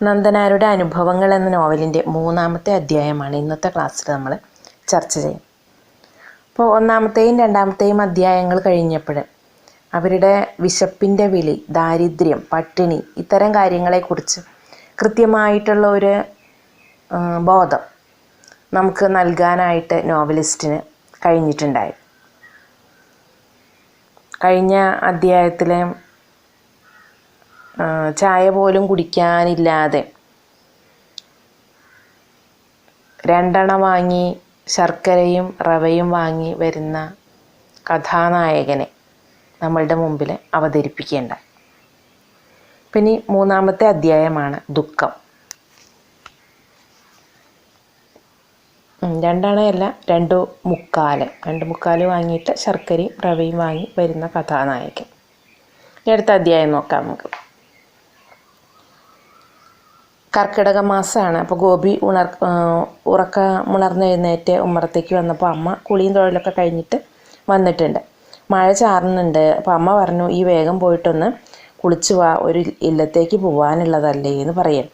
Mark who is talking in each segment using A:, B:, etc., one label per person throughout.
A: നന്ദനാരുടെ അനുഭവങ്ങൾ എന്ന നോവലിന്റെ മൂന്നാമത്തെ അധ്യായമാണ് ഇന്നത്തെ ക്ലാസ്സിൽ നമ്മൾ ചർച്ച ചെയ്യും. അപ്പോൾ ഒന്നാമത്തെയും രണ്ടാമത്തെയും അധ്യായങ്ങൾ കഴിഞ്ഞപ്പോൾ അവരുടെ വിശപ്പിന്റെ വിളി ദാരിദ്ര്യം പട്ടിണി ഇത്തരം കാര്യങ്ങളെക്കുറിച്ച് കൃത്യമായിട്ടുള്ള ഒരു ബോധം നമുക്ക് നൽകാനായിട്ട് നോവലിസ്റ്റിന് കഴിഞ്ഞിട്ടുണ്ടായി. കഴിഞ്ഞ അധ്യായത്തിലെ ചായ പോലും കുടിക്കാനില്ലാതെ. രണ്ടെണ്ണ വാങ്ങി ശർക്കരയും റവയും വാങ്ങി വരുന്ന കഥാനായകനെ നമ്മളുടെ മുമ്പിൽ അവതരിപ്പിക്കേണ്ട. പിന്നെ മൂന്നാമത്തെ അധ്യായമാണ് ദുഃഖം. ഉം, രണ്ടെണ്ണയല്ല രണ്ടു മുക്കാൽ. രണ്ട് മുക്കാൽ വാങ്ങിയിട്ട് ശർക്കരയും റവയും വാങ്ങി വരുന്ന കഥാനായകൻ. അടുത്ത അധ്യായം നോക്കാം നമുക്ക്. കർക്കിടക മാസമാണ്. അപ്പോൾ ഗോപി ഉണർ ഉറക്കമുണർന്നെഴുന്നേറ്റ് ഉമ്മറത്തേക്ക് വന്നപ്പോൾ അമ്മ കുളിയും തൊഴിലൊക്കെ കഴിഞ്ഞിട്ട് വന്നിട്ടുണ്ട്. മഴ ചാറുന്നുണ്ട്. അപ്പോൾ അമ്മ പറഞ്ഞു ഈ വേഗം പോയിട്ടൊന്ന് കുളിച്ചു വാ. ഒരു ഇല്ലത്തേക്ക് പോകാനുള്ളതല്ലേ എന്ന് പറയാം.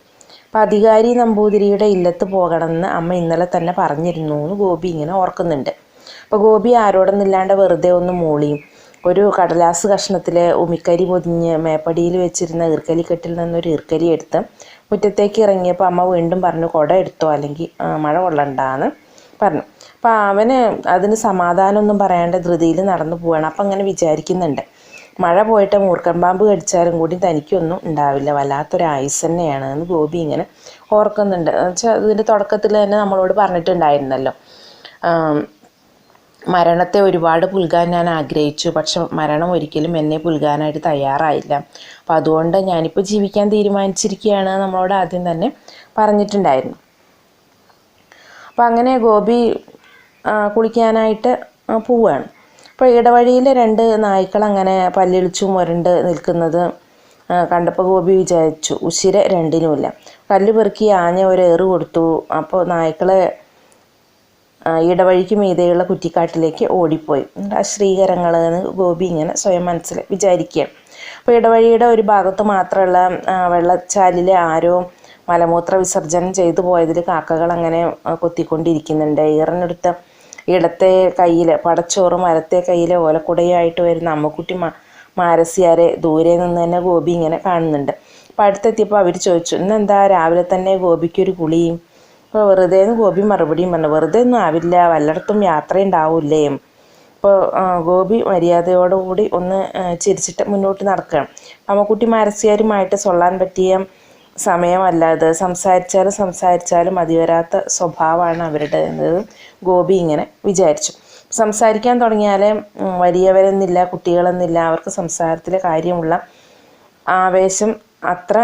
A: അപ്പോൾ അധികാരി നമ്പൂതിരിയുടെ ഇല്ലത്ത് പോകണമെന്ന് അമ്മ ഇന്നലെ തന്നെ പറഞ്ഞിരുന്നു എന്ന് ഗോപി ഇങ്ങനെ ഓർക്കുന്നുണ്ട്. അപ്പോൾ ഗോപി ആരോടൊന്നില്ലാണ്ട് വെറുതെ ഒന്ന് മൂളിയും. ഒരു കടലാസ് കഷ്ണത്തിൽ ഉമിക്കരി പൊതിഞ്ഞ് മേപ്പടിയിൽ വെച്ചിരുന്ന ഈർക്കലിക്കെട്ടിൽ നിന്നൊരു ഈർക്കലി എടുത്ത് മുറ്റത്തേക്ക് ഇറങ്ങിയപ്പോൾ അമ്മ വീണ്ടും പറഞ്ഞു കുട എടുത്തോ അല്ലെങ്കിൽ മഴ കൊള്ളണ്ടാന്ന് പറഞ്ഞു. അപ്പോൾ അവന് അതിന് സമാധാനമൊന്നും പറയാണ്ട് ധൃതിയിൽ നടന്നു പോവാണ്. അപ്പം അങ്ങനെ വിചാരിക്കുന്നുണ്ട്. മഴ പോയിട്ട് മൂർക്കൻ പാമ്പ് കടിച്ചാലും കൂടി തനിക്കൊന്നും ഉണ്ടാവില്ല. വല്ലാത്തൊരു ആയുസ് തന്നെയാണ് എന്ന് ഗോപി ഇങ്ങനെ ഓർക്കുന്നുണ്ട്. എന്നുവെച്ചാൽ ഇതിന്റെ തുടക്കത്തിൽ തന്നെ നമ്മളോട് പറഞ്ഞിട്ടുണ്ടായിരുന്നല്ലോ. മരണത്തെ ഒരുപാട് പുൽകാൻ ഞാൻ ആഗ്രഹിച്ചു. പക്ഷെ മരണം ഒരിക്കലും എന്നെ പുൽകാനായിട്ട് തയ്യാറായില്ല. അപ്പം അതുകൊണ്ട് ഞാനിപ്പോൾ ജീവിക്കാൻ തീരുമാനിച്ചിരിക്കുകയാണ് നമ്മളോട് ആദ്യം തന്നെ പറഞ്ഞിട്ടുണ്ടായിരുന്നു. അപ്പം അങ്ങനെ ഗോപി കുളിക്കാനായിട്ട് പോവുകയാണ് അപ്പോൾ ഇടവഴിയിൽ രണ്ട് നായ്ക്കൾ അങ്ങനെ പല്ലിളിച്ചു മുരണ്ട് നിൽക്കുന്നത് കണ്ടപ്പോൾ ഗോപി വിചാരിച്ചു ഉശിര രണ്ടിനുമില്ല. കല്ല് പെറുക്കി ആഞ്ഞ ഒരു ഏറ് കൊടുത്തു. അപ്പോൾ നായ്ക്കളെ ഇടവഴിക്ക് മീതെയുള്ള കുറ്റിക്കാട്ടിലേക്ക് ഓടിപ്പോയി. ആ ശ്രീകരങ്ങൾ ഗോപി ഇങ്ങനെ സ്വയം മനസ്സിൽ വിചാരിക്കുകയാണ്. അപ്പോൾ ഇടവഴിയുടെ ഒരു ഭാഗത്ത് മാത്രമുള്ള വെള്ളച്ചാലിലെ ആരോ മലമൂത്ര വിസർജനം ചെയ്തു പോയതിൽ കാക്കകൾ അങ്ങനെ കൊത്തിക്കൊണ്ടിരിക്കുന്നുണ്ട്. ഈറനെടുത്ത ഇടത്തെ കയ്യിൽ പടച്ചോറ് മരത്തെ കയ്യിൽ ഓലക്കുടയായിട്ട് വരുന്ന അമ്മക്കുട്ടി മാ മാരസിയാരെ ദൂരെ നിന്ന് തന്നെ ഗോപി ഇങ്ങനെ കാണുന്നുണ്ട്. അപ്പോൾ അടുത്തെത്തിയപ്പോൾ അവർ ചോദിച്ചു ഇന്നെന്താ രാവിലെ തന്നെ ഗോപിക്കൊരു കുളിയും അപ്പോൾ വെറുതെ എന്ന് ഗോപി മറുപടിയും പറഞ്ഞു. വെറുതെ ഒന്നും ആവില്ല വല്ലയിടത്തും യാത്ര ഉണ്ടാവില്ലേ അപ്പോൾ ഗോപി മര്യാദയോടുകൂടി ഒന്ന് ചിരിച്ചിട്ട് മുന്നോട്ട് നടക്കുകയാണ് അമ്മക്കുട്ടി മാരസിയാരുമായിട്ട് സൊള്ളാൻ പറ്റിയ സമയമല്ലാതെ സംസാരിച്ചാലും സംസാരിച്ചാലും മതിവരാത്ത സ്വഭാവമാണ് അവരുടെ ഗോപി ഇങ്ങനെ വിചാരിച്ചു. സംസാരിക്കാൻ തുടങ്ങിയാൽ ഉം, വലിയവരെന്നില്ല കുട്ടികളെന്നില്ല അവർക്ക് സംസാരത്തിലെ കാര്യമുള്ള ആവേശം അത്ര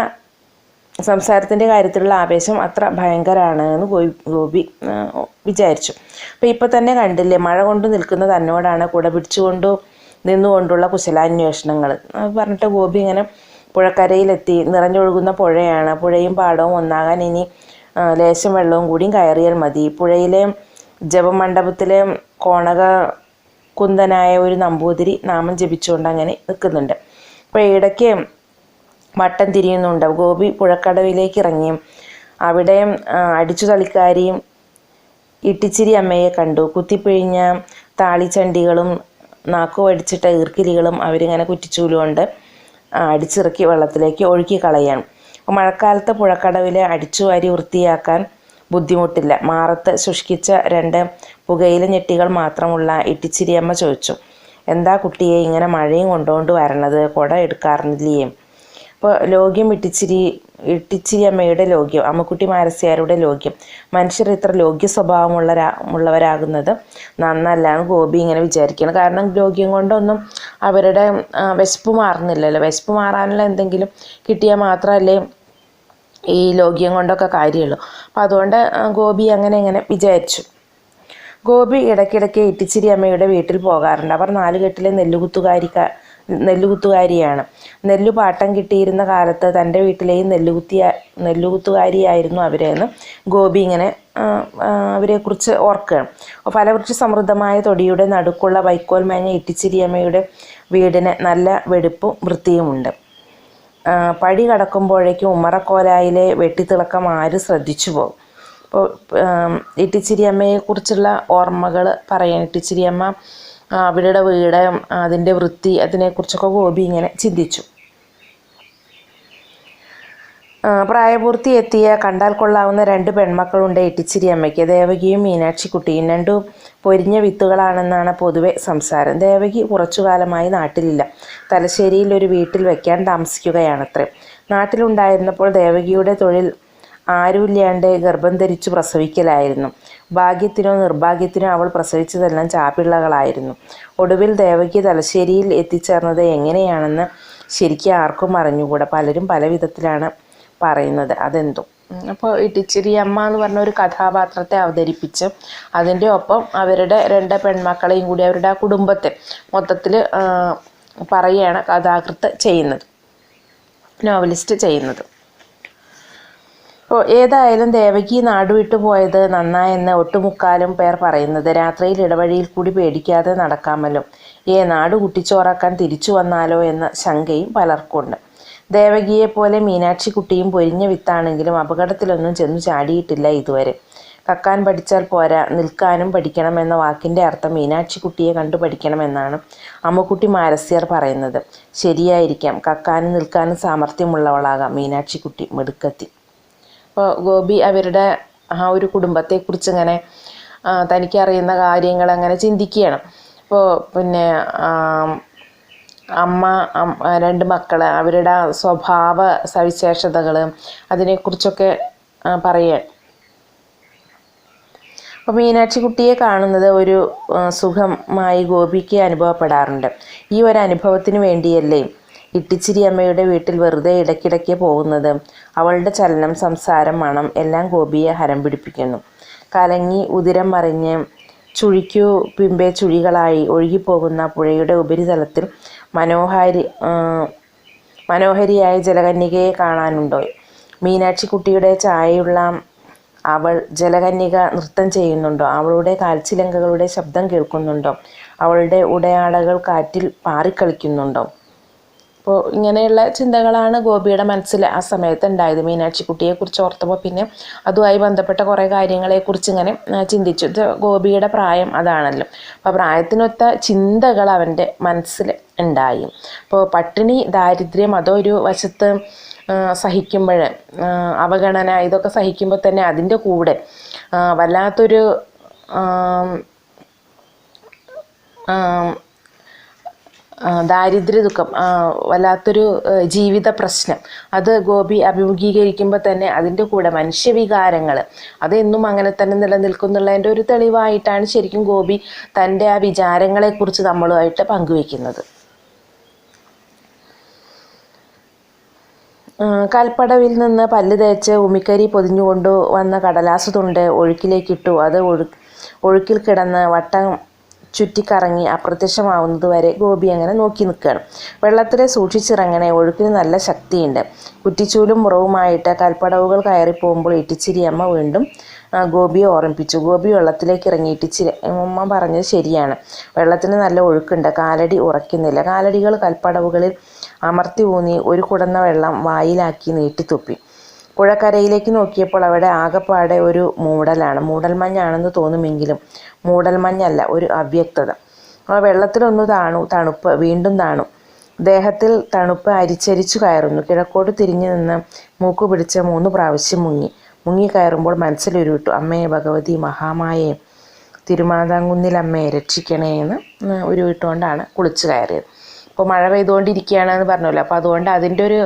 A: സംസാരത്തിന്റെ കാര്യത്തിലുള്ള ആവേശം അത്ര ഭയങ്കരമാണ് എന്ന് ഗോപി വിചാരിച്ചു. അപ്പോൾ ഇപ്പോൾ തന്നെ കണ്ടില്ലേ മഴ കൊണ്ട് നിൽക്കുന്ന തന്നോടാണ് കൂടെ പിടിച്ചുകൊണ്ടു നിന്നുകൊണ്ടുള്ള കുശലാന്വേഷണങ്ങൾ പറഞ്ഞിട്ട് ഗോപി ഇങ്ങനെ പുഴക്കരയിലെത്തി നിറഞ്ഞൊഴുകുന്ന പുഴയാണ്. പുഴയും പാടവും ഒന്നാകാൻ ഇനി ലേശം വെള്ളവും കൂടിയും കയറിയാൽ മതി. പുഴയിലെ ജപമണ്ഡപത്തിലെ കോണക കുന്തനായ ഒരു നമ്പൂതിരി നാമം ജപിച്ചുകൊണ്ട് അങ്ങനെ നിൽക്കുന്നുണ്ട്. അപ്പോൾ ഇടയ്ക്ക് വട്ടം തിരിയുന്നുണ്ട്. ഗോപി പുഴക്കടവിലേക്ക് ഇറങ്ങി. അവിടെ അടിച്ചു തളിക്കാരിയും ഇട്ടിച്ചിരി അമ്മയെ കണ്ടു. കുത്തിപ്പിഴിഞ്ഞ താളിച്ചണ്ടികളും നാക്കു വടിച്ചിട്ട ഈർക്കിലികളും അവരിങ്ങനെ കുറ്റിച്ചൂലുകൊണ്ട് അടിച്ചിറക്കി വെള്ളത്തിലേക്ക് ഒഴുക്കി കളയാണ് മഴക്കാലത്ത് പുഴക്കടവിലെ അടിച്ചുവാരി വൃത്തിയാക്കാൻ ബുദ്ധിമുട്ടില്ല. മാറത്ത് ശുഷ്കിച്ച രണ്ട് പുകയില ഞെട്ടികൾ മാത്രമുള്ള ഇട്ടിച്ചിരിയമ്മ ചോദിച്ചു എന്താ കുട്ടിയെ ഇങ്ങനെ മഴയും കൊണ്ടുകൊണ്ട് വരണത്? കുട എടുക്കാറില്ലേ അപ്പോൾ ലോഗ്യം ഇട്ടിച്ചിരി ഇട്ടിച്ചിരി അമ്മയുടെ ലോഗ്യം അമ്മക്കുട്ടി മാരസ്യാരുടെ ലോഗ്യം. മനുഷ്യർ ഇത്ര ലോക്യ സ്വഭാവമുള്ള ഉള്ളവരാകുന്നത് നന്നല്ല ഗോപി ഇങ്ങനെ വിചാരിക്കണം. കാരണം ലോഗ്യം കൊണ്ടൊന്നും അവരുടെ വിശപ്പ് മാറുന്നില്ലല്ലോ. വിശപ്പ് മാറാനുള്ള എന്തെങ്കിലും കിട്ടിയാൽ മാത്രമല്ലേ ഈ ലോഗ്യം കൊണ്ടൊക്കെ കാര്യമുള്ളൂ. അപ്പോൾ അതുകൊണ്ട് ഗോപി അങ്ങനെ ഇങ്ങനെ വിചാരിച്ചു. ഗോപി ഇടയ്ക്കിടയ്ക്ക് ഇട്ടിച്ചിരി അമ്മയുടെ വീട്ടിൽ പോകാറുണ്ട്. അവർ നാലുകെട്ടിലെ നെല്ലുകുത്തുകാരി നെല്ലുകുത്തുകാരിയാണ്. നെല്ല് പാട്ടം കിട്ടിയിരുന്ന കാലത്ത് തന്റെ വീട്ടിലെയും നെല്ലുകുത്തിയ നെല്ലുകുത്തുകാരിയായിരുന്നു അവരെന്ന് ഗോപി ഇങ്ങനെ അവരെക്കുറിച്ച് ഓർക്കുകയാണ്. ഫലവൃക്ഷ സമൃദ്ധമായ തൊടിയുടെ നടുക്കുള്ള വൈക്കോൽ മേഞ്ഞ ഇട്ടിച്ചിരിയമ്മയുടെ വീടിന് നല്ല വെടുപ്പും വൃത്തിയുമുണ്ട് പടി കടക്കുമ്പോഴേക്കും ഉമ്മറക്കോലായിലെ വെട്ടിത്തിളക്കം ആര് ശ്രദ്ധിച്ചു പോകും? ഇപ്പോൾ ഇട്ടിച്ചിരിയമ്മയെക്കുറിച്ചുള്ള ഓർമ്മകൾ പറയാൻ ഇട്ടിച്ചിരിയമ്മ അവരുടെ വീട് അതിന്റെ വൃത്തി അതിനെക്കുറിച്ചൊക്കെ ഗോപി ഇങ്ങനെ ചിന്തിച്ചു. പ്രായപൂർത്തി എത്തിയ കണ്ടാൽ കൊള്ളാവുന്ന രണ്ട് പെൺമക്കളുണ്ട് ഇട്ടിച്ചിരി അമ്മയ്ക്ക്. ദേവകിയും മീനാക്ഷിക്കുട്ടിയും. രണ്ടും പൊരിഞ്ഞ വിത്തുകളാണെന്നാണ് പൊതുവെ സംസാരം. ദേവകി കുറച്ചു കാലമായി നാട്ടിലില്ല. തലശ്ശേരിയിൽ ഒരു വീട്ടിൽ വയ്ക്കാൻ താമസിക്കുകയാണത്രേ. നാട്ടിലുണ്ടായിരുന്നപ്പോൾ ദേവകിയുടെ തൊഴിൽ ആരുമില്ലാണ്ട് ഗർഭം ധരിച്ചു പ്രസവിക്കലായിരുന്നു. ഭാഗ്യത്തിനോ നിർഭാഗ്യത്തിനോ അവൾ പ്രസവിച്ചതെല്ലാം ചാപ്പിള്ളകളായിരുന്നു. ഒടുവിൽ ദേവകി തലശ്ശേരിയിൽ എത്തിച്ചേർന്നത് എങ്ങനെയാണെന്ന് ശരിക്കും ആർക്കും അറിഞ്ഞുകൂടാ. പലരും പല വിധത്തിലാണ് പറയുന്നത്. അതെന്തോ. അപ്പോൾ ഇട്ടിച്ചിരി അമ്മ എന്ന് പറഞ്ഞ ഒരു കഥാപാത്രത്തെ അവതരിപ്പിച്ച് അതിന്റെ ഒപ്പം അവരുടെ രണ്ട് പെൺമക്കളെയും കൂടി അവരുടെ ആ കുടുംബത്തെ മൊത്തത്തിൽ പറയുകയാണ് കഥാകൃത്ത് ചെയ്യുന്നത്. നോവലിസ്റ്റ് ചെയ്യുന്നത്. ഏതായാലും ദേവകി നാടുവിട്ടു പോയത് നന്നായെന്ന് ഒട്ടുമുക്കാലും പേർ പറയുന്നത്. രാത്രിയിൽ ഇടവഴിയിൽ കൂടി പേടിക്കാതെ നടക്കാമല്ലോ. ഏ നാട് കുട്ടിച്ചോറാക്കാൻ തിരിച്ചു വന്നാലോ എന്ന ശങ്കയും പലർക്കുണ്ട്. ദേവകിയെ പോലെ മീനാക്ഷി കുട്ടിയും പൊരിഞ്ഞ വിത്താണെങ്കിലും അപകടത്തിലൊന്നും ചെന്നു ചാടിയിട്ടില്ല ഇതുവരെ. കക്കാൻ പഠിച്ചാൽ പോരാ നിൽക്കാനും പഠിക്കണം എന്ന വാക്കിന്റെ അർത്ഥം മീനാക്ഷി കുട്ടിയെ കണ്ടു പഠിക്കണമെന്നാണ് അമ്മുക്കുട്ടി മാരസ്യർ പറയുന്നത്. ശരിയായിരിക്കാം കക്കാനും നിൽക്കാനും സാമർഥ്യമുള്ളവളാകാം മീനാക്ഷി കുട്ടി മിടുക്കത്തി അപ്പോൾ ഗോപി അവരുടെ ആ ഒരു കുടുംബത്തെക്കുറിച്ച് ഇങ്ങനെ തനിക്ക് തനിക്കറിയുന്ന കാര്യങ്ങൾ അങ്ങനെ ചിന്തിക്കുകയാണ്. അപ്പോൾ പിന്നെ അമ്മ രണ്ട് മക്കൾ അവരുടെ സ്വഭാവ സവിശേഷതകൾ അതിനെക്കുറിച്ചൊക്കെ പറയുക. അപ്പോൾ മീനാക്ഷി കുട്ടിയെ കാണുന്നത് ഒരു സുഖമായി ഗോപിക്ക് അനുഭവപ്പെടാറുണ്ട്. ഈ ഒരു അനുഭവത്തിന് വേണ്ടിയല്ലേ? ഇട്ടിച്ചിരി അമ്മയുടെ വീട്ടിൽ വെറുതെ ഇടയ്ക്കിടയ്ക്ക് പോകുന്നത്. അവളുടെ ചലനം സംസാരം മണം. എല്ലാം ഗോപിയെ ഹരം പിടിപ്പിക്കുന്നു. കലങ്ങി ഉതിരം മറിഞ്ഞ് ചുഴിക്കു പിമ്പെ ചുഴികളായി ഒഴുകിപ്പോകുന്ന പുഴയുടെ ഉപരിതലത്തിൽ മനോഹാരി മനോഹരിയായ ജലകന്യകയെ കാണാനുണ്ടോ? മീനാക്ഷിക്കുട്ടിയുടെ ചായയുള്ള അവൾ ജലകന്യക നൃത്തം ചെയ്യുന്നുണ്ടോ? അവളുടെ കാൽച്ചിലങ്കകളുടെ ശബ്ദം കേൾക്കുന്നുണ്ടോ? അവളുടെ ഉടയാടകൾ കാറ്റിൽ പാറിക്കളിക്കുന്നുണ്ടോ? അപ്പോൾ ഇങ്ങനെയുള്ള ചിന്തകളാണ് ഗോപിയുടെ മനസ്സിൽ ആ സമയത്ത് ഉണ്ടായത്. മീനാക്ഷിക്കുട്ടിയെ കുറിച്ച് ഓർത്തപ്പോൾ പിന്നെ അതുമായി ബന്ധപ്പെട്ട കുറേ കാര്യങ്ങളെക്കുറിച്ച് ഇങ്ങനെ ചിന്തിച്ചു. ഗോപിയുടെ പ്രായം അതാണല്ലോ. അപ്പോൾ പ്രായത്തിനൊത്ത ചിന്തകൾ അവന്റെ മനസ്സിൽ ഉണ്ടായി. അപ്പോൾ പട്ടിണി ദാരിദ്ര്യം അതൊരു വശത്ത് സഹിക്കുമ്പോൾ അവഗണന ഇതൊക്കെ സഹിക്കുമ്പോൾ തന്നെ അതിന്റെ കൂടെ വല്ലാത്തൊരു ദാരിദ്ര്യ ദുഃഖം വല്ലാത്തൊരു ജീവിത പ്രശ്നം അത് ഗോപി അഭിമുഖീകരിക്കുമ്പോൾ തന്നെ അതിന്റെ കൂടെ മനുഷ്യവികാരങ്ങൾ അതെന്നും അങ്ങനെ തന്നെ നിലനിൽക്കുന്നുള്ളതിന്റെ ഒരു തെളിവായിട്ടാണ് ശരിക്കും ഗോപി തന്റെ ആ വിചാരങ്ങളെക്കുറിച്ച് നമ്മളുമായിട്ട് പങ്കുവെക്കുന്നത്. കൽപ്പടവിൽ നിന്ന് പല്ല് തേച്ച് ഉമിക്കരി പൊതിഞ്ഞുകൊണ്ട് വന്ന കടലാസ് തുണ്ട് ഒഴുക്കിലേക്കിട്ടു. അത് ഒഴു ഒഴുക്കിൽ കിടന്ന് വട്ടം ചുറ്റിക്കറങ്ങി അപ്രത്യക്ഷമാവുന്നത് വരെ ഗോപി അങ്ങനെ നോക്കി നിൽക്കുകയാണ്. വെള്ളത്തിലെ സൂക്ഷിച്ചിറങ്ങണേ ഒഴുക്കിന് നല്ല ശക്തിയുണ്ട്. കുറ്റിച്ചൂലും മുറവുമായിട്ട് കൽപ്പടവുകൾ കയറി പോകുമ്പോൾ ഇട്ടിച്ചിരി അമ്മ വീണ്ടും ഗോപിയെ ഓർമ്മിപ്പിച്ചു. ഗോപി വെള്ളത്തിലേക്ക് ഇറങ്ങി ഇട്ടിച്ചിരി അമ്മ പറഞ്ഞത് ശരിയാണ്. വെള്ളത്തിന് നല്ല ഒഴുക്കുണ്ട് കാലടി ഉറയ്ക്കുന്നില്ല. കാലടികൾ കൽപ്പടവുകളിൽ അമർത്തി ഊന്നി ഒരു കുടന്ന വെള്ളം വായിലാക്കി നീട്ടിത്തുപ്പി. പുഴക്കരയിലേക്ക് നോക്കിയപ്പോൾ അവിടെ ആകപ്പാടെ ഒരു മൂടലാണ്. മൂടൽമഞ്ഞാണെന്ന് തോന്നുമെങ്കിലും മൂടൽമഞ്ഞല്ല ഒരു അവ്യക്തത. ആ വെള്ളത്തിലൊന്നു താണു തണുപ്പ് വീണ്ടും താണു. ദേഹത്തിൽ തണുപ്പ് അരിച്ചരിച്ചു കയറുന്നു. കിഴക്കോട്ട് തിരിഞ്ഞു നിന്ന് മൂക്കു പിടിച്ച മൂന്ന് പ്രാവശ്യം മുങ്ങി. മുങ്ങി കയറുമ്പോൾ മനസ്സിലുരുവിട്ടു അമ്മയെ ഭഗവതി മഹാമായെ തിരുമാതാങ്കുന്നിലമ്മയെ രക്ഷിക്കണേ എന്ന് ഉരുവിട്ടുകൊണ്ടാണ് കുളിച്ചു കയറിയത്. ഇപ്പോൾ മഴ പെയ്തുകൊണ്ടിരിക്കുകയാണെന്ന് പറഞ്ഞല്ലോ. അപ്പോൾ അതുകൊണ്ട് അതിന്റെ ഒരു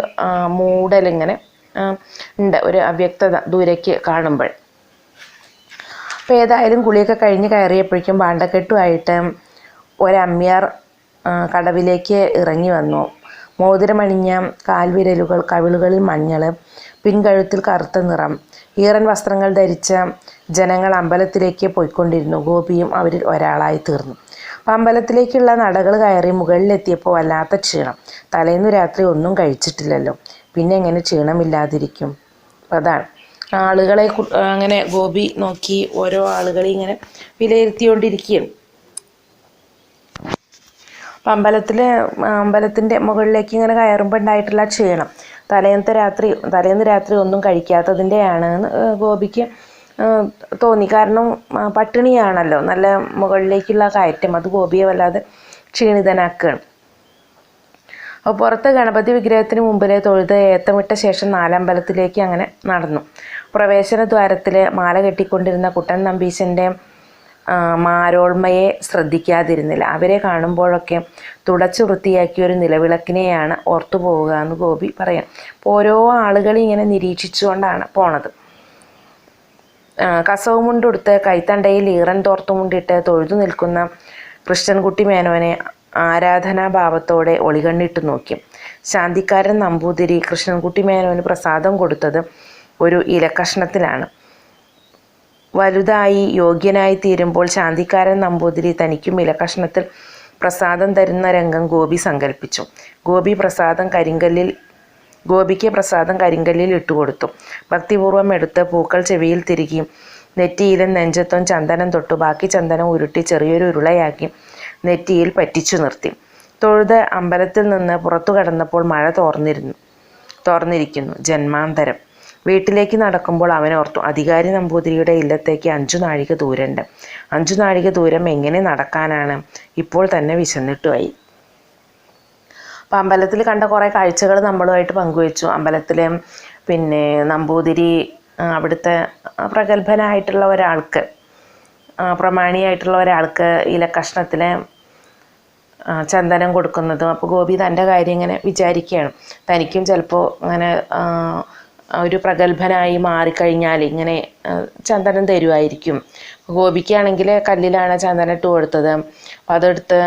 A: മൂടലിങ്ങനെ ഉണ്ട്. ഒരു അവ്യക്തത ദൂരേക്ക് കാണുമ്പോൾ. അപ്പോൾ ഏതായാലും കുളിയൊക്കെ കഴിഞ്ഞ് കയറിയപ്പോഴേക്കും പാണ്ടക്കെട്ടുമായിട്ട് ഒരമ്മിയാർ കടവിലേക്ക് ഇറങ്ങി വന്നു. മോതിരമണിഞ്ഞ കാൽവിരലുകൾ കവിളുകളിൽ മഞ്ഞൾ പിൻകഴുത്തിൽ കറുത്ത നിറം ഈറൻ വസ്ത്രങ്ങൾ ധരിച്ച ജനങ്ങൾ അമ്പലത്തിലേക്ക് പോയിക്കൊണ്ടിരുന്നു. ഗോപിയും അവരിൽ ഒരാളായി തീർന്നു. അപ്പം അമ്പലത്തിലേക്കുള്ള നടകൾ കയറി മുകളിലെത്തിയപ്പോൾ വല്ലാത്ത ക്ഷീണം. തലേന്ന് രാത്രി ഒന്നും കഴിച്ചിട്ടില്ലല്ലോ. പിന്നെ എങ്ങനെ ക്ഷീണമില്ലാതിരിക്കും. അതാണ്. ആളുകളെ അങ്ങനെ ഗോപി നോക്കി ഓരോ ആളുകളെ ഇങ്ങനെ വിലയിരുത്തിക്കൊണ്ടിരിക്കുകയാണ്. അപ്പം അമ്പലത്തിലെ അമ്പലത്തിന്റെ മുകളിലേക്ക് ഇങ്ങനെ കയറുമ്പോൾ ഉണ്ടായിട്ടുള്ള ക്ഷീണം. തലേന്നത്തെ രാത്രി തലേന്ന് രാത്രി ഒന്നും കഴിക്കാത്തതിന്റെയാണ് ഗോപിക്ക് തോന്നി. കാരണം പട്ടിണിയാണല്ലോ. നല്ല മുകളിലേക്കുള്ള കയറ്റം. അത് ഗോപിയെ വല്ലാതെ ക്ഷീണിതനാക്കുകയാണ്. അപ്പോൾ പുറത്ത് ഗണപതി വിഗ്രഹത്തിന് മുമ്പിലെ തൊഴുത് ഏത്തമിട്ട ശേഷം നാലമ്പലത്തിലേക്ക് അങ്ങനെ നടന്നു. പ്രവേശന ദ്വാരത്തിൽ മാല കെട്ടിക്കൊണ്ടിരുന്ന കുട്ടൻ നമ്പീശന്റെ മാരോൾമയെ ശ്രദ്ധിക്കാതിരുന്നില്ല. അവരെ കാണുമ്പോഴൊക്കെ തുടച്ചു വൃത്തിയാക്കിയ ഒരു നിലവിളക്കിനെയാണ് ഓർത്തു പോവുക എന്ന് ഗോപി പറയാം. അപ്പോൾ ഓരോ ആളുകൾ ഇങ്ങനെ നിരീക്ഷിച്ചുകൊണ്ടാണ് പോണത്. കസവുമുണ്ടെടുത്ത് കസവ് മുണ്ടുടുത്ത് കൈത്തണ്ടയിൽ ഈറൻ തോർത്തുമുണ്ടിട്ട് തൊഴുതു നിൽക്കുന്ന കൃഷ്ണൻകുട്ടി മേനോനെ ആരാധനാഭാവത്തോടെ ഒളികണ്ണിട്ട് നോക്കി. ശാന്തിക്കാരൻ നമ്പൂതിരി കൃഷ്ണൻകുട്ടി മേനോന് പ്രസാദം കൊടുത്തത് ഒരു ഇലക്കഷ്ണത്തിലാണ്. വലുതായി യോഗ്യനായി തീരുമ്പോൾ ശാന്തിക്കാരൻ നമ്പൂതിരി തനിക്കും ഇലക്കഷ്ണത്തിൽ പ്രസാദം തരുന്ന രംഗം ഗോപി സങ്കല്പിച്ചു ഗോപി പ്രസാദം കരിങ്കല്ലിൽ ഗോപിക്ക് പ്രസാദം കരിങ്കല്ലിൽ ഇട്ടുകൊടുത്തു ഭക്തിപൂർവം എടുത്ത് പൂക്കൾ ചെവിയിൽ തിരികി നെറ്റിയിലും നെഞ്ചത്തും ചന്ദനം തൊട്ടു. ബാക്കി ചന്ദനം ഉരുട്ടി ചെറിയൊരു ഉരുളയാക്കി. നെറ്റിയിൽ പറ്റിച്ചു നിർത്തി. തൊഴുത് അമ്പലത്തിൽ നിന്ന് പുറത്തു കടന്നപ്പോൾ മഴ തോർന്നിരുന്നു. തോർന്നിരിക്കുന്നു. ജന്മാന്തരം. വീട്ടിലേക്ക് നടക്കുമ്പോൾ അവൻ ഓർത്തു അധികാരി നമ്പൂതിരിയുടെ ഇല്ലത്തേക്ക് അഞ്ചു നാഴിക ദൂരമുണ്ട് അഞ്ചു നാഴിക ദൂരം എങ്ങനെ നടക്കാനാണ്? ഇപ്പോൾ തന്നെ വിശന്നിട്ടുമായി അപ്പം അമ്പലത്തിൽ കണ്ട കുറേ കാഴ്ചകൾ നമ്മളുമായിട്ട് പങ്കുവച്ചു. അമ്പലത്തിലെ പിന്നെ നമ്പൂതിരി അവിടുത്തെ പ്രഗത്ഭനായിട്ടുള്ള ഒരാൾക്ക് പ്രമാണിയായിട്ടുള്ള ഒരാൾക്ക് ഇലക്കഷ്ണത്തിലെ ചന്ദനം കൊടുക്കുന്നതും. അപ്പോൾ ഗോപി തന്റെ കാര്യം ഇങ്ങനെ വിചാരിക്കുകയാണ്. തനിക്കും ചിലപ്പോൾ അങ്ങനെ ഒരു പ്രഗത്ഭനായി മാറിക്കഴിഞ്ഞാൽ ഇങ്ങനെ ചന്ദനം തരുമായിരിക്കും ഗോപിക്കാണെങ്കിൽ കല്ലിലാണ് ചന്ദനം ഇട്ട് കൊടുത്തത്. അപ്പോൾ അതെടുത്ത്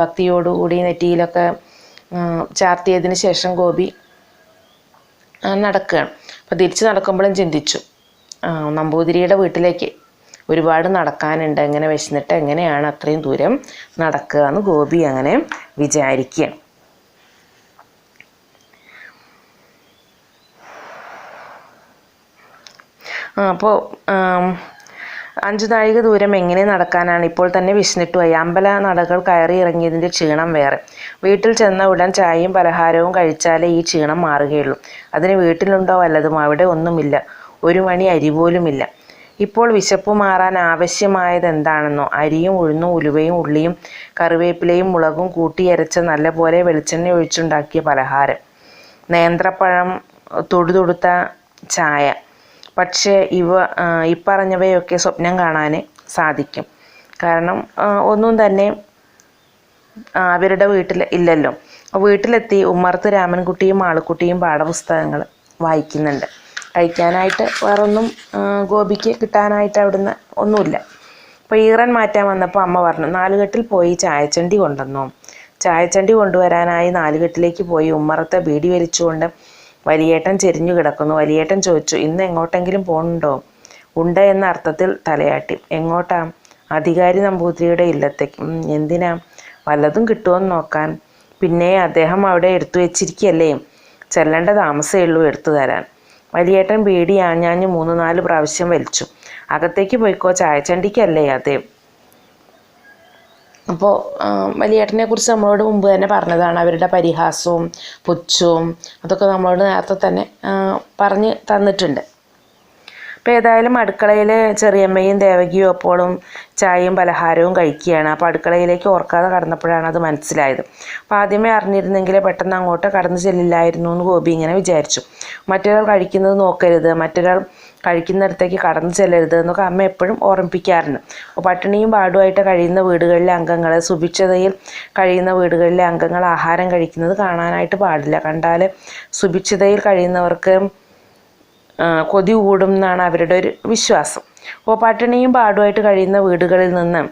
A: ഭക്തിയോടുകൂടി നെറ്റിയിലൊക്കെ ചാർത്തിയതിന് ശേഷം ഗോപി നടക്കുകയാണ്. അപ്പോൾ തിരിച്ച് നടക്കുമ്പോഴും ചിന്തിച്ചു. നമ്പൂതിരിയുടെ വീട്ടിലേക്ക് ഒരുപാട് നടക്കാനുണ്ട്. എങ്ങനെ വിശന്നിട്ട് എങ്ങനെയാണ് അത്രയും ദൂരം നടക്കുക എന്ന് ഗോപി അങ്ങനെ വിചാരിക്കുക അപ്പോൾ അഞ്ചു നാഴിക ദൂരം എങ്ങനെ നടക്കാനാണ്? ഇപ്പോൾ തന്നെ വിശന്നിട്ടുപോയി അമ്പല നടകൾ കയറി ഇറങ്ങിയതിന്റെ ക്ഷീണം വേറെ. വീട്ടിൽ ചെന്ന ഉടൻ ചായയും പലഹാരവും കഴിച്ചാലേ ഈ ക്ഷീണം മാറുകയുള്ളൂ. അതിന് വീട്ടിലുണ്ടോ വല്ലതും? അവിടെ ഒന്നുമില്ല. ഒരു മണി അരി പോലുമില്ല. ഇപ്പോൾ വിശപ്പ് മാറാൻ ആവശ്യമായത് എന്താണെന്നോ അരിയും ഉഴുന്നും ഉലുവയും ഉള്ളിയും കറിവേപ്പിലയും മുളകും കൂട്ടിയരച്ച നല്ലപോലെ വെളിച്ചെണ്ണ ഒഴിച്ചുണ്ടാക്കിയ പലഹാരം. നേന്ത്രപ്പഴം തൊടുതൊടുത്ത ചായ. പക്ഷേ ഇവ ഇപ്പറഞ്ഞവയൊക്കെ സ്വപ്നം കാണാൻ സാധിക്കും. കാരണം ഒന്നും തന്നെ അവരുടെ വീട്ടിൽ ഇല്ലല്ലോ. വീട്ടിലെത്തി ഉമ്മർത്ത് രാമൻകുട്ടിയും ആളുക്കുട്ടിയും പാഠപുസ്തകങ്ങൾ വായിക്കുന്നുണ്ട്. കഴിക്കാനായിട്ട് വേറൊന്നും ഗോപിക്ക് കിട്ടാനായിട്ട് അവിടുന്ന് ഒന്നുമില്ല. അപ്പോൾ ഈറൻ മാറ്റാൻ വന്നപ്പോൾ അമ്മ പറഞ്ഞു നാലുകെട്ടിൽ പോയി ചായച്ചണ്ടി കൊണ്ടുവന്നോ. ചായച്ചണ്ടി കൊണ്ടുവരാനായി നാലുകെട്ടിലേക്ക് പോയി ഉമ്മറത്തെ ബീഡി വലിച്ചുകൊണ്ട് വലിയേട്ടൻ ചെരിഞ്ഞു കിടക്കുന്നു. വലിയേട്ടൻ ചോദിച്ചു ഇന്ന് എങ്ങോട്ടെങ്കിലും പോകണുണ്ടോ ഉണ്ട് എന്ന അർത്ഥത്തിൽ തലയാട്ടി. എങ്ങോട്ടാ? അധികാരി നമ്പൂതിരിയുടെ ഇല്ലത്തേക്ക്. എന്തിനാ? വല്ലതും കിട്ടുമെന്ന് നോക്കാൻ. പിന്നെ അദ്ദേഹം അവിടെ എടുത്തു വെച്ചിരിക്കുകയല്ലേ ചെല്ലേണ്ട താമസമേ ഉള്ളൂ എടുത്തു തരാൻ. വലിയേട്ടൻ ബീഡി ആഞ്ഞാഞ്ഞ് മൂന്ന് നാല് പ്രാവശ്യം വലിച്ചു. അകത്തേക്ക് പോയിക്കോ ചായച്ചണ്ടിക്കല്ലേ അതേ? അപ്പോൾ വലിയേട്ടനെ കുറിച്ച് നമ്മളോട് മുമ്പ് തന്നെ പറഞ്ഞതാണ്. അവരുടെ പരിഹാസവും പുച്ഛവും അതൊക്കെ നമ്മളോട് നേരത്തെ തന്നെ പറഞ്ഞ് തന്നിട്ടുണ്ട്. അപ്പോൾ ഏതായാലും അടുക്കളയിൽ ചെറിയമ്മയും ദേവകിയും അപ്പോഴും ചായയും പലഹാരവും കഴിക്കുകയാണ്. അപ്പോൾ അടുക്കളയിലേക്ക് ഓർക്കാതെ കടന്നപ്പോഴാണ് അത് മനസ്സിലായത്. അപ്പോൾ ആദ്യമേ അറിഞ്ഞിരുന്നെങ്കിൽ പെട്ടെന്ന് അങ്ങോട്ട് കടന്നു ചെല്ലില്ലായിരുന്നു എന്ന് ഗോപി ഇങ്ങനെ വിചാരിച്ചു. മറ്റൊരാൾ കഴിക്കുന്നത് നോക്കരുത് മറ്റൊരാൾ കഴിക്കുന്നിടത്തേക്ക് കടന്നു ചെല്ലരുത് എന്നൊക്കെ അമ്മ എപ്പോഴും ഓർമ്മിപ്പിക്കാറുണ്ട്. അപ്പോൾ പട്ടിണിയും പാടുമായിട്ട് കഴിയുന്ന വീടുകളിലെ അംഗങ്ങൾ സുഭിക്ഷതയിൽ കഴിയുന്ന വീടുകളിലെ അംഗങ്ങൾ ആഹാരം കഴിക്കുന്നത് കാണാനായിട്ട് പാടില്ല. കണ്ടാൽ സുഭിക്ഷതയിൽ കഴിയുന്നവർക്ക് കൊതി കൂടും എന്നാണ് അവരുടെ ഒരു വിശ്വാസം. അപ്പോൾ പട്ടിണിയും പാടുമായിട്ട് കഴിയുന്ന വീടുകളിൽ നിന്ന്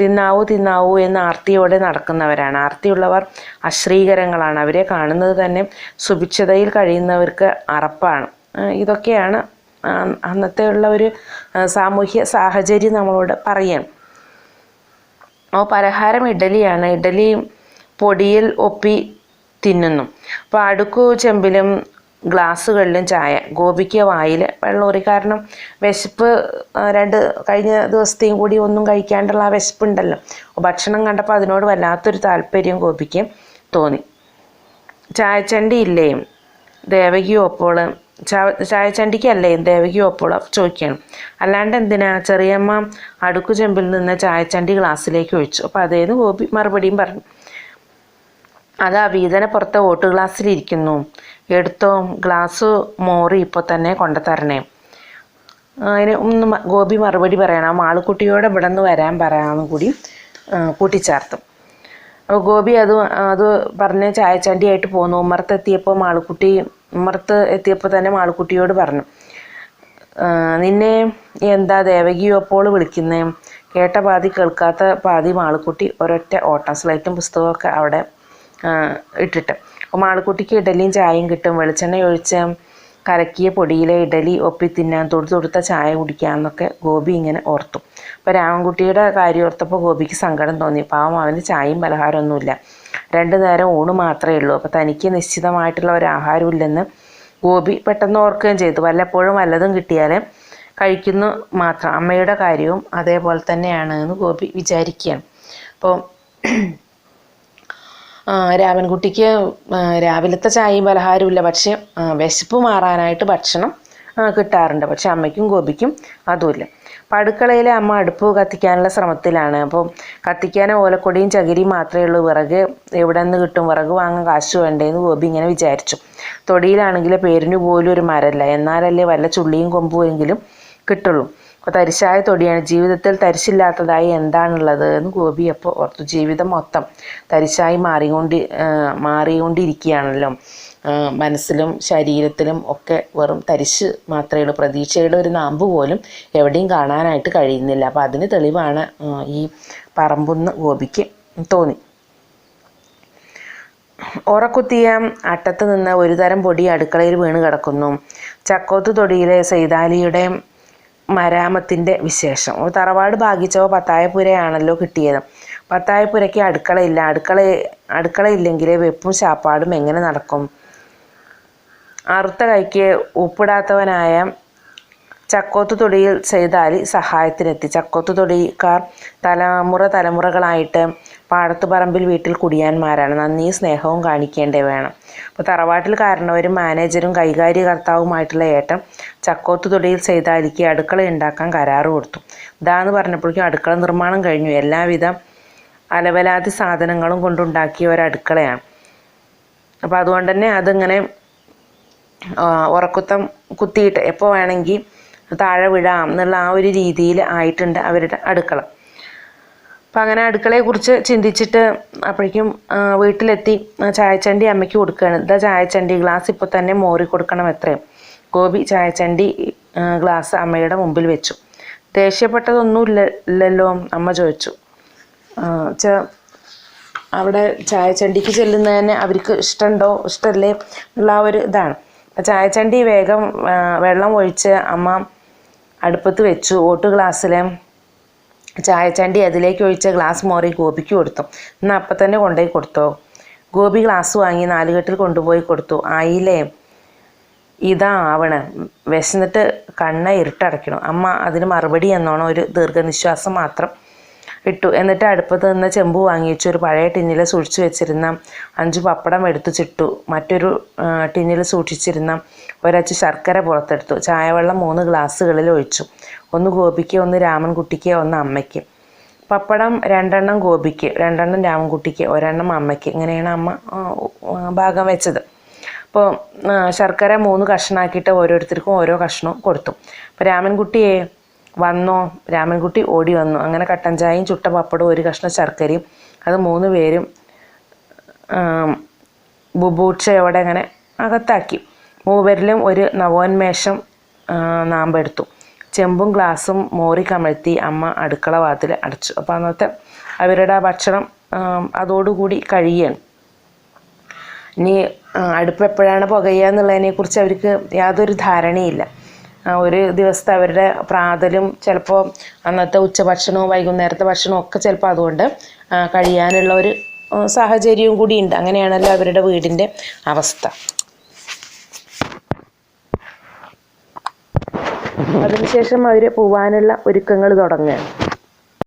A: തിന്നാവൂ തിന്നാവൂ എന്ന് ആർത്തിയോടെ നടക്കുന്നവരാണ്. ആർത്തിയുള്ളവർ അശ്രീകരങ്ങളാണ് അവരെ കാണുന്നത് തന്നെ സുഭിക്ഷതയിൽ കഴിയുന്നവർക്ക് അറപ്പാണ്. ഇതൊക്കെയാണ് അന്നത്തെ ഉള്ള ഒരു സാമൂഹ്യ സാഹചര്യം നമ്മളോട് പറയാൻ. അപ്പോൾ പലഹാരം ഇഡലിയാണ്. ഇഡലി പൊടിയിൽ ഒപ്പി തിന്നുന്നു. അപ്പോൾ അടുക്കു ചെമ്പിലും ഗ്ലാസ്സുകളിലും ചായ. ഗോപിക്ക് വായിൽ വെള്ളൂറി കാരണം വിശപ്പ് രണ്ട് കഴിഞ്ഞ ദിവസത്തെയും കൂടി ഒന്നും കഴിക്കാണ്ടുള്ള ആ വിശപ്പുണ്ടല്ലോ. ഭക്ഷണം കണ്ടപ്പോൾ അതിനോട് വല്ലാത്തൊരു താല്പര്യം ഗോപിക്ക് തോന്നി. ചായച്ചണ്ടി ഇല്ലേ? ദേവകി ഒപ്പോൾ ചായച്ചണ്ടിക്കല്ലേ ദേവകി ഒപ്പോൾ ചോദിക്കണം അല്ലാണ്ട് എന്തിനാ? ചെറിയമ്മ അടുക്കു ചെമ്പിൽ നിന്ന് ചായച്ചണ്ടി ഗ്ലാസ്സിലേക്ക് ഒഴിച്ചു. അപ്പോൾ അതേന്ന് ഗോപി മറുപടിയും പറഞ്ഞു. അത് അബീതന പുറത്തെ വോട്ട് ഗ്ലാസ്സിലിരിക്കുന്നു. എടുത്തോ ഗ്ലാസ് മോറി ഇപ്പോൾ തന്നെ കൊണ്ടുതരണേ. അതിന് ഒന്ന് ഗോപി മറുപടി പറയണം. ആ മാളുക്കുട്ടിയോട് ഇവിടെ നിന്ന് വരാൻ പറയാമെന്ന് കൂടി കൂട്ടിച്ചേർത്തു. അപ്പോൾ ഗോപി അത് അത് പറഞ്ഞ് ചായച്ചണ്ടിയായിട്ട് പോന്നു. ഉമ്മറത്ത് എത്തിയപ്പോൾ മാളുക്കുട്ടി ഉമ്മറത്ത് എത്തിയപ്പോൾ തന്നെ മാളുക്കുട്ടിയോട് പറഞ്ഞു. നിന്നെ എന്താ ദേവകിയോ അപ്പോൾ വിളിക്കുന്നേ? കേട്ട പാതി കേൾക്കാത്ത പാതി മാളുക്കുട്ടി ഒരൊറ്റ ഓട്ടം സ്ലൈറ്റും പുസ്തകമൊക്കെ അവിടെ ഇട്ടിട്ട്. അപ്പോൾ മാളുക്കുട്ടിക്ക് ഇഡലിയും ചായയും കിട്ടും. വെളിച്ചെണ്ണ ഒഴിച്ച് കലക്കിയ പൊടിയിലെ ഇഡലി ഒപ്പി തിന്നാൻ തൊടുത്ത് തൊടുത്ത ചായ കുടിക്കാമെന്നൊക്കെ ഗോപി ഇങ്ങനെ ഓർത്തു. അപ്പോൾ രാമൻകുട്ടിയുടെ കാര്യം ഓർത്തപ്പോൾ ഗോപിക്ക് സങ്കടം തോന്നി. പാവം അവന് ചായയും പലഹാരമൊന്നുമില്ല. രണ്ടു നേരം ഊണ് മാത്രമേ ഉള്ളൂ. അപ്പോൾ തനിക്ക് നിശ്ചിതമായിട്ടുള്ള ഒരു ആഹാരമില്ലെന്ന് ഗോപി പെട്ടെന്ന് ഓർക്കുകയും ചെയ്തു. വല്ലപ്പോഴും വല്ലതും കിട്ടിയാൽ കഴിക്കുന്നു മാത്രം. അമ്മയുടെ കാര്യവും അതേപോലെ തന്നെയാണ് എന്ന് ഗോപി വിചാരിക്കുകയാണ്. അപ്പോൾ രാമൻകുട്ടിക്ക് ആ, രാവിലത്തെ ചായയും പലഹാരവും ഇല്ല പക്ഷേ വിശപ്പ് മാറാനായിട്ട് ഭക്ഷണം കിട്ടാറുണ്ട്. പക്ഷെ അമ്മയ്ക്കും ഗോപിക്കും അതുമില്ല. അപ്പം അടുക്കളയിൽ അമ്മ അടുപ്പ് കത്തിക്കാനുള്ള ശ്രമത്തിലാണ്. അപ്പോൾ കത്തിക്കാൻ ഓലക്കൊടിയും ചകിരിയും മാത്രമേ ഉള്ളൂ. വിറക് എവിടെ നിന്ന് കിട്ടും? വിറക് വാങ്ങാൻ കാശ് വേണ്ടേന്ന് ഗോപി ഇങ്ങനെ വിചാരിച്ചു. തൊടിയിലാണെങ്കിൽ പേരിന് പോലും ഒരു മരമല്ല. എന്നാലല്ലേ വല്ല ചുള്ളിയും കൊമ്പുമെങ്കിലും കിട്ടുള്ളൂ. അപ്പോൾ തരിശായ തൊടിയാണ്. ജീവിതത്തിൽ തരിശില്ലാത്തതായി എന്താണുള്ളത് എന്ന് ഗോപി അപ്പോൾ ഓർത്തു. ജീവിതം മൊത്തം തരിശായി മാറിക്കൊണ്ട് മാറിക്കൊണ്ടിരിക്കുകയാണല്ലോ മനസ്സിലും ശരീരത്തിലും ഒക്കെ വെറും തരിശ് മാത്രമേ ഉള്ളൂ. പ്രതീക്ഷയുടെ ഒരു നാമ്പ് പോലും എവിടെയും കാണാനായിട്ട് കഴിയുന്നില്ല. അപ്പോൾ അതിന് തെളിവാണ് ഈ പറമ്പുന്ന് ഗോപിക്ക് തോന്നി. ഉറക്കുത്തിയ അട്ടത്ത് നിന്ന് ഒരുതരം പൊടി അടുക്കളയിൽ വീണ് കിടക്കുന്നു. ചക്കോത്ത് തൊടിയിലെ സൈതാലിയുടെ മരാമത്തിന്റെ വിശേഷം. തറവാട് ഭാഗിച്ചവ പത്തായപ്പുരയാണല്ലോ കിട്ടിയത്. പത്തായപ്പുരയ്ക്ക് അടുക്കളയില്ല അടുക്കള അടുക്കളയില്ലെങ്കിൽ വെപ്പും ശാപ്പാടും എങ്ങനെ നടക്കും? അറുത്ത കൈക്ക് ഉപ്പിടാത്തവനായ ചക്കോത്ത് തൊടിയിൽ ചെയ്താലി സഹായത്തിനെത്തി. ചക്കോത്ത് തൊടിക്കാർ തലമുറ തലമുറകളായിട്ട് പാടത്തുപറമ്പിൽ വീട്ടിൽ കുടിയാന്മാരാണ്. നന്ദിയും സ്നേഹവും കാണിക്കേണ്ടേ വേണം. അപ്പോൾ തറവാട്ടിൽ കാരണവരും മാനേജരും കൈകാര്യകർത്താവുമായിട്ടുള്ള ഏട്ടൻ ചക്കോത്ത് തൊടിയിൽ ചെയ്താലിക്ക് അടുക്കള ഉണ്ടാക്കാൻ കരാറ് കൊടുത്തു. ഇതാന്ന് പറഞ്ഞപ്പോഴേക്കും അടുക്കള നിർമ്മാണം കഴിഞ്ഞു. എല്ലാവിധ അലവലാതി സാധനങ്ങളും കൊണ്ടുണ്ടാക്കിയ ഒരു അടുക്കളയാണ് അപ്പോൾ അതുകൊണ്ട് തന്നെ അതിങ്ങനെ ഉറക്കുത്തം കുത്തിയിട്ട് എപ്പോൾ വേണമെങ്കിൽ താഴെ വിടാം എന്നുള്ള ആ ഒരു രീതിയിൽ ആയിട്ടുണ്ട് അവരുടെ അടുക്കള. അപ്പം അങ്ങനെ അടുക്കളയെക്കുറിച്ച് ചിന്തിച്ചിട്ട് അപ്പോഴേക്കും വീട്ടിലെത്തി ചായച്ചണ്ടി അമ്മയ്ക്ക് കൊടുക്കുകയാണ്. ഇതാ ചായച്ചണ്ടി ഗ്ലാസ് ഇപ്പോൾ തന്നെ മോറി കൊടുക്കണം എത്രയും. ഗോപി ചായച്ചണ്ടി ഗ്ലാസ് അമ്മയുടെ മുമ്പിൽ വെച്ചു. ദേഷ്യപ്പെട്ടതൊന്നും ഇല്ല ഇല്ലല്ലോ അമ്മ ചോദിച്ചു. അവിടെ ചായച്ചണ്ടിക്ക് ചെല്ലുന്നതിന് അവർക്ക് ഇഷ്ടമുണ്ടോ ഇഷ്ടമല്ലേ ഉള്ള ആ ഒരു ഇതാണ്. ചായച്ചണ്ടി വേഗം വെള്ളം ഒഴിച്ച് അമ്മ അടുപ്പത്ത് വെച്ചു ഓട്ട് ഗ്ലാസ്സിൽ ചായച്ചണ്ടി അതിലേക്ക് ഒഴിച്ച ഗ്ലാസ് മോറി ഗോപിക്ക് കൊടുത്തു. എന്നാൽ അപ്പം തന്നെ കൊണ്ടുപോയി കൊടുത്തോ? ഗോപി ഗ്ലാസ് വാങ്ങി നാലുകെട്ടിൽ കൊണ്ടുപോയി കൊടുത്തു. ആയില്ലേ ഇതാ ആവണ്. വിശന്നിട്ട് കണ്ണ ഇരുട്ടടയ്ക്കണം. അമ്മ അതിന് മറുപടി എന്നോണം ഒരു ദീർഘനിശ്വാസം മാത്രം ഇട്ടു. എന്നിട്ട് അടുപ്പത്ത് നിന്ന് ചെമ്പ് വാങ്ങിച്ച് ഒരു പഴയ ടിന്നിൽ സൂക്ഷിച്ചു വെച്ചിരുന്ന അഞ്ച് പപ്പടം എടുത്തു ചിട്ടു. മറ്റൊരു ടിന്നിൽ സൂക്ഷിച്ചിരുന്ന ഒരച്ച് ശർക്കര പുറത്തെടുത്തു. ചായവെള്ളം മൂന്ന് ഗ്ലാസ്സുകളിൽ ഒഴിച്ചു. ഒന്ന് ഗോപിക്ക് ഒന്ന് രാമൻകുട്ടിക്ക് ഒന്ന് അമ്മയ്ക്ക്. പപ്പടം രണ്ടെണ്ണം ഗോപിക്ക് രണ്ടെണ്ണം രാമൻകുട്ടിക്ക് ഒരെണ്ണം അമ്മയ്ക്ക്. ഇങ്ങനെയാണ് അമ്മ ഭാഗം വെച്ചത്. അപ്പോൾ ശർക്കര മൂന്ന് കഷ്ണാക്കിയിട്ട് ഓരോരുത്തർക്കും ഓരോ കഷ്ണവും കൊടുത്തു. അപ്പോൾ രാമൻകുട്ടിയെ വന്നോ? രാമൻകുട്ടി ഓടി വന്നു. അങ്ങനെ കട്ടൻ ചായയും ചുട്ട പപ്പടവും ഒരു കഷ്ണം ശർക്കരയും അത് മൂന്ന് പേരും ബുബൂക്ഷയോടെ അങ്ങനെ അകത്താക്കി. മൂവരിലും ഒരു നവോന്മേഷം നാമ്പെടുത്തു. ചെമ്പും ഗ്ലാസും മോറി കമഴ്ത്തി അമ്മ അടുക്കള വാതിൽ അടച്ചു. അപ്പോൾ അന്നത്തെ അവരുടെ ആ ഭക്ഷണം അതോടുകൂടി കഴിയാണ് ഇനി അടുപ്പ് എപ്പോഴാണ് പുകയുക എന്നുള്ളതിനെക്കുറിച്ച് അവർക്ക് യാതൊരു ധാരണയില്ല ഒരു ദിവസത്തെ അവരുടെ പ്രാതലും ചിലപ്പോൾ അന്നത്തെ ഉച്ചഭക്ഷണവും വൈകുന്നേരത്തെ ഭക്ഷണവും ഒക്കെ ചിലപ്പോൾ അതുകൊണ്ട് കഴിയാനുള്ള ഒരു സാഹചര്യവും കൂടിയുണ്ട് അങ്ങനെയാണല്ലോ അവരുടെ വീടിന്റെ അവസ്ഥ. അതിനുശേഷം അവർ പോവാനുള്ള ഒരുക്കങ്ങൾ തുടങ്ങുകയാണ്.